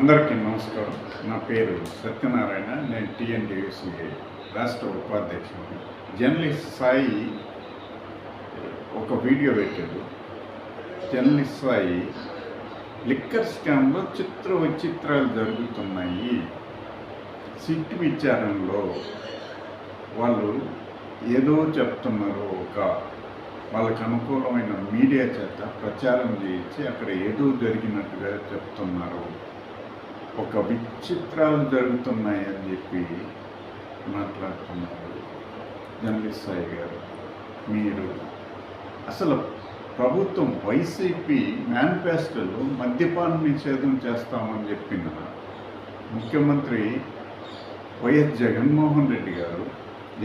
అందరికీ నమస్కారం. నా పేరు సత్యనారాయణ నేను టీఎన్టీయూసీ రాష్ట్ర ఉపాధ్యక్షుడు జర్నలిస్ట్ సాయి ఒక వీడియో పెట్టాడు. జర్నలిస్ట్ సాయి లిక్కర్ స్కామ్లో చిత్ర విచిత్రాలు జరుగుతున్నాయి. సిట్ విచారణలో వాళ్ళు ఏదో చెప్తున్నారు. ఒక వాళ్ళకి అనుకూలమైన మీడియా చేత ప్రచారం చేయించి అక్కడ ఏదో జరిగినట్టుగా చెప్తున్నారు. ఒక విచిత్రాలు జరుగుతున్నాయని చెప్పి మాట్లాడుతున్నారు జర్నలిస్ట్ సాయి గారు. మీరు అసలు ప్రభుత్వం వైసీపీ మేనిఫెస్టోలో మద్యపాన నిషేధం చేస్తామని చెప్పిన ముఖ్యమంత్రి వైఎస్ జగన్మోహన్ రెడ్డి గారు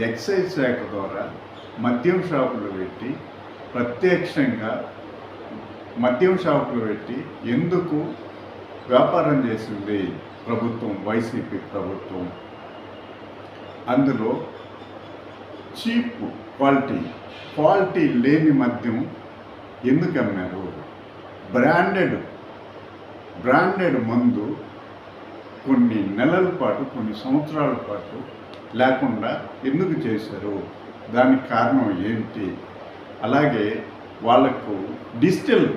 ఎక్సైజ్ శాఖ ద్వారా మద్యం షాపులు పెట్టి ప్రత్యక్షంగా మద్యం షాపులు పెట్టి ఎందుకు వ్యాపారం చేసింది ప్రభుత్వం వైసీపీ ప్రభుత్వం. అందులో చీప్ క్వాలిటీ క్వాలిటీ లేని మద్యం ఎందుకు అమ్మారు? బ్రాండెడ్ బ్రాండెడ్ మందు కొన్ని నెలల పాటు కొన్ని సంవత్సరాల పాటు లేకుండా ఎందుకు చేశారు? దానికి కారణం ఏంటి? అలాగే వాళ్ళకు డిజిటల్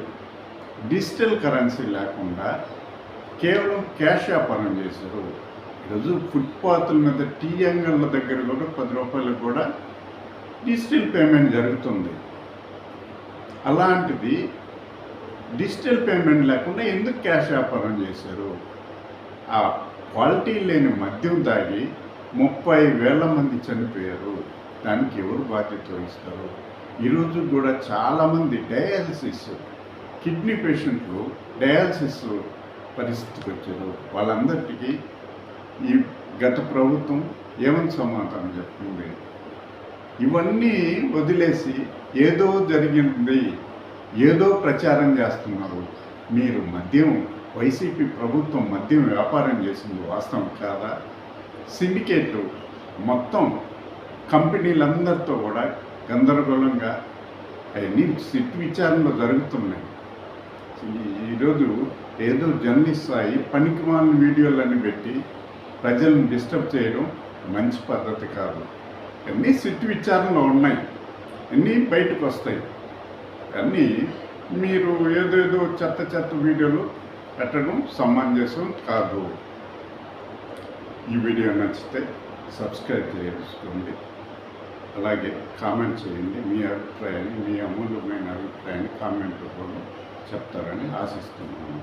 డిజిటల్ కరెన్సీ లేకుండా కేవలం క్యాష్ వ్యాపారం చేశారు. ఈరోజు ఫుట్పాత్ల మీద టీ అంగళ్ళ దగ్గర కూడా పది రూపాయలకు కూడా డిజిటల్ పేమెంట్ జరుగుతుంది. అలాంటిది డిజిటల్ పేమెంట్ లేకుండా ఎందుకు క్యాష్ వ్యాపారం చేశారు? ఆ క్వాలిటీ లేని మద్యం తాగి ముప్పై వేల మంది చనిపోయారు. దానికి ఎవరు బాధ్యత వహిస్తారు? ఈరోజు కూడా చాలామంది డయాలసిస్ కిడ్నీ పేషెంట్లు డయాలసిస్ పరిస్థితికి వచ్చారు. వాళ్ళందరికీ ఈ గత ప్రభుత్వం ఏమని సమాధానం చెప్తుంది ఇవన్నీ వదిలేసి ఏదో జరిగింది ఏదో ప్రచారం చేస్తున్నారు. మీరు మద్యం వైసీపీ ప్రభుత్వం మద్యం వ్యాపారం చేసింది వాస్తవం కాదా? సిండికేట్లు మొత్తం కంపెనీలందరితో కూడా గందరగోళంగా అవన్నీ సిట్ విచారణలో జరుగుతున్నాయి. ఈరోజు ఏదో జర్నలిస్ట్ అయి పనికిమాలిన వీడియోలన్నీ పెట్టి ప్రజలను డిస్టర్బ్ చేయడం మంచి పద్ధతి కాదు. అన్నీ సిట్ విచారణలో ఉన్నాయి అన్నీ బయటకు వస్తాయి అన్నీ మీరు ఏదేదో చెత్త చెత్త వీడియోలు పెట్టడం సమంజసం కాదు. ఈ వీడియో నచ్చితే సబ్స్క్రైబ్ చేసుకోండి. అలాగే కామెంట్ చేయండి మీ అభిప్రాయాన్ని మీ అమూల్యమైన అభిప్రాయాన్ని కామెంట్ రూపంలో చెప్తారని ఆశిస్తున్నాను.